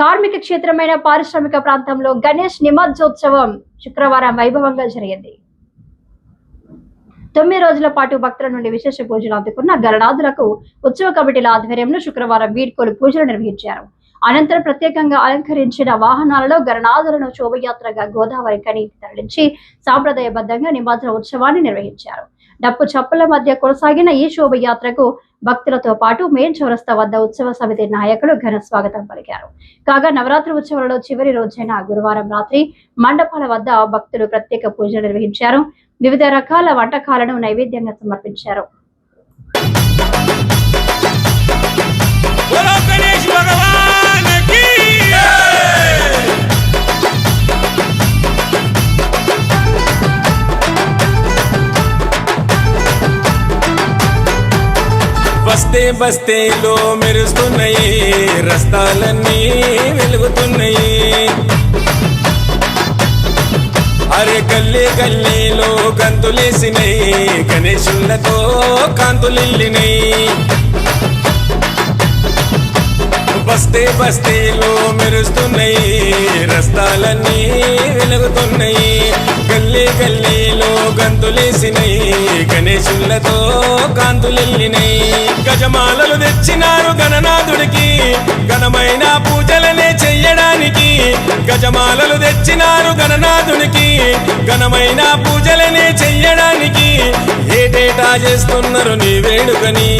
కార్మిక క్షేత్రమైన పారిశ్రామిక ప్రాంతంలో గణేష్ నిమజ్జోత్సవం శుక్రవారం వైభవంగా జరిగింది. తొమ్మిది రోజుల పాటు భక్తుల నుండి విశేష పూజలు అందుకున్న గణనాథులకు ఉత్సవ కమిటీల ఆధ్వర్యంలో శుక్రవారం వీడ్కోలు పూజలు నిర్వహించారు. అనంతరం ప్రత్యేకంగా అలంకరించిన వాహనాలలో గణనాథులను శోభయాత్రగా గోదావరి కని తరలించి సాంప్రదాయబద్ధంగా నిమజ్జన ఉత్సవాన్ని నిర్వహించారు. డప్పు చప్పుల మధ్య కొనసాగిన ఈ శోభయాత్రకు భక్తులతో పాటు మెయిన్ చౌరస్తా వద్ద ఉత్సవ సమితి నాయకులు ఘన స్వాగతం పలికారు. కాగా నవరాత్రి ఉత్సవాలలో చివరి రోజైన గురువారం రాత్రి మండపాల వద్ద భక్తులు ప్రత్యేక పూజలు నిర్వహించారు. వివిధ రకాల వంటకాలను నైవేద్యంగా సమర్పించారు. బస్తే బస్తేలో మెరుస్తున్నాయి రస్తాలన్నీ వెలుగుతున్నాయి. అరే గల్లీ గల్లీలో గంతులేసినాయి గణేశులతో కాంతులిల్లినాయి. బస్తే బస్తీలో మెరుస్తున్నాయి రస్తాలన్నీ గల్లీలో గంతులేసినై గణేశులతో కాంతులెల్లినై. గజమాలలు తెచ్చినారు గణనాథుడికి ఘనమైన పూజలనే చెయ్యడానికి. గజమాలలు తెచ్చినారు గణనాథునికి ఘనమైన పూజలనే చెయ్యడానికి. ఏటేటా చేస్తున్నారు నీ వేడుకని.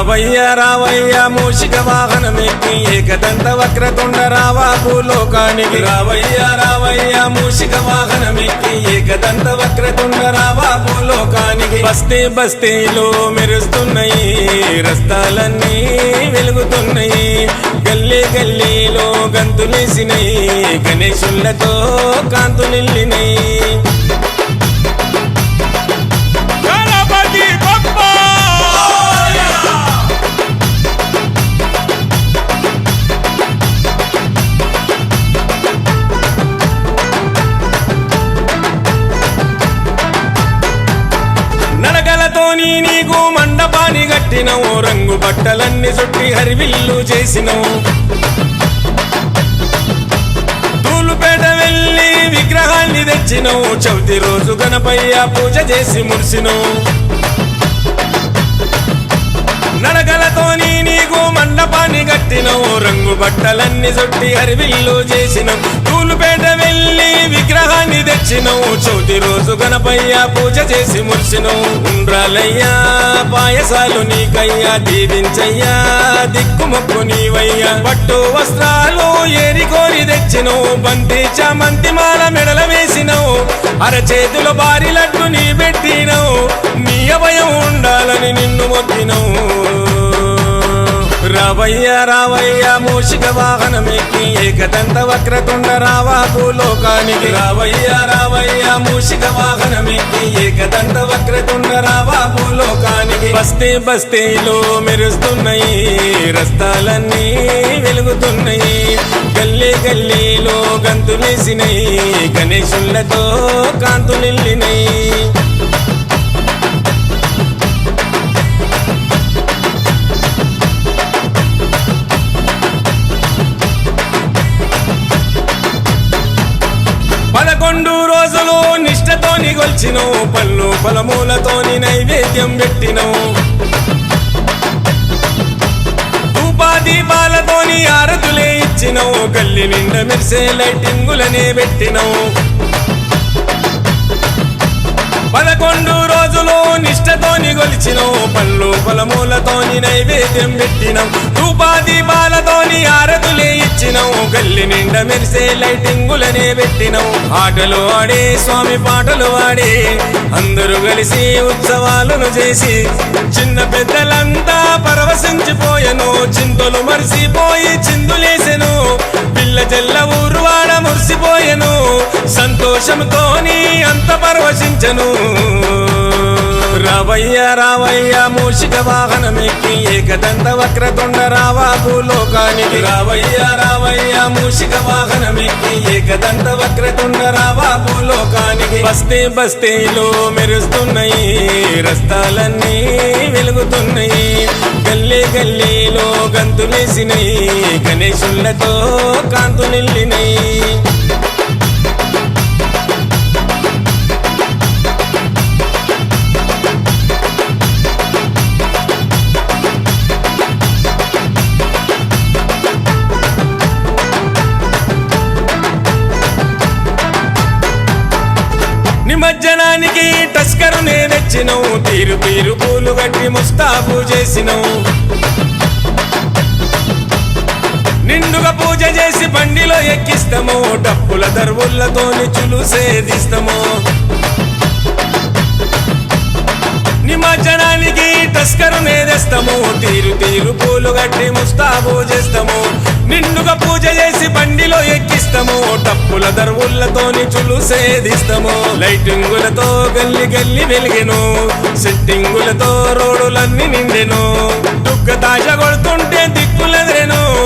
రావయ్య రావయ్య మూషిక వాహనమెక్కి ఏకదంత వక్రతుండ రావా భూలోకానికి రావయ్య రావయ్య మూషిక వాహనమెక్కి ఏకదంత వక్రతుండ రావా భూలోకానికి బస్తీ బస్తీలో మెరుస్తున్నాయి రస్తాలన్నీ వెలుగుతున్నాయి. గల్లీ గల్లీలో గంతులేసినాయి గణేశులతో కాంతునిల్లినాయి నడగలతోని నీకు మండపాన్ని కట్టినవు రంగు బట్టలన్నీ చుట్టి హరివిల్లు చేసినవు. తూలుపేట వెళ్ళి విగ్రహాన్ని తెచ్చినవు చవితి రోజు గణపయ్య పూజ చేసి మురిసినవు. నడగలతోని నీకు మండపాన్ని కట్టినవు. రంగు బట్టలన్నీ చుట్టి అరివిల్లు చేసినవు. తూలుపేట వెళ్ళి విగ్రహాన్ని తెచ్చినవు. చౌతి రోజు గణపయ్య పూజ చేసి మురిసినవు. ఉండ్రాలయ్యా పాయసాలు నీకయ్యా దీవించయ్యా దిక్కుమొక్కు నీవయ్యా. పట్టు వస్త్రాలు ఏరికోరి తెచ్చినవు. బంతి చామంతి మాల మెడల వేసినవు. అరచేతుల బారి లడ్డు నీ పెట్టినవు. నీ అభయం ఉండాలని నిన్ను రావయ్య రావయ్య మూషిక వాహనమెక్కి ఏకదంత వక్రతుండ రావా భూలోకానికి రావయ్య రావయ్య మూషిక వాహనమెక్కి ఏకదంత వక్రతుండ రావా భూలోకానికి బస్తే బస్తీలో మెరుస్తున్నాయి రస్తాలన్నీ వెలుగుతున్నాయి. గల్లీ గల్లీలో గంతులేసినాయి గణేశులతో కాంతులిల్లినాయి. నిష్టతోని పళ్ళు ఫలమూలతోని నైవేద్యం పెట్టినో దీపాలతోని ఆరతులే ఇచ్చినవు గల్లి నిండా మెరిసే లైటింగులనే పెట్టినవు. పదకొండు రోజులు నిష్టతోని గొలిచినవు. పళ్ళు పొలములతోని నైవేద్యం పెట్టినం ధూపాదీపాలతోని ఆరతులే ఇచ్చినవు. గల్లి నిండా మెరిసే లైటింగులనే పెట్టినవు. ఆటలు ఆడే స్వామి పాటలు ఆడే అందరూ కలిసి ఉత్సవాలను చేసి చిన్న పెద్దలంతా పరవశించిపోయను. చింతలు మరిసిపోయి చిందులు తెల్ల జల్ల ఊరువాడ మురిసిపోయెను. సంతోషంతోని అంత పరవశించను. రావయ్య రావయ్య మూషిక వాహనమెక్కి ఏకదంత వక్రతుండ రావా భూలోకానికి రావయ్య రావయ్య మూషిక వాహనమెక్కి ఏకదంత వక్రతుండ రావా భూలోకానికి బస్తే బస్తీలో మెరుస్తున్నాయి రస్తాలన్నీ వెలుగుతున్నాయి. గల్లీ గల్లీలో గంతులేసినాయి గణేశులతో కాంతు నిమజ్జనానికి టస్కరు నేనెచ్చినవు తీరు తీరు పూలు గట్టి ముస్తాబు చేసినవు. నిండుగా పూజ చేసి బండిలో ఎక్కిస్తాము. డప్పుల దర్వులతోని చులు సేదిస్తాము. చేస్తాము తీరు తీరు పూలు గట్టి ముస్తాబు చేస్తాము. నిండుగా పూజ చేసి బండిలో ఎక్కిస్తాము టప్పుల దర్వులతోని చులు సేదిస్తాము. లైటింగులతో గల్లి గల్లి వెలిగెను సెట్టింగులతో రోడ్డులన్నీ నిండెను. దుగ్గ తాజ కొడుతుంటే దిక్కులెదిరెను.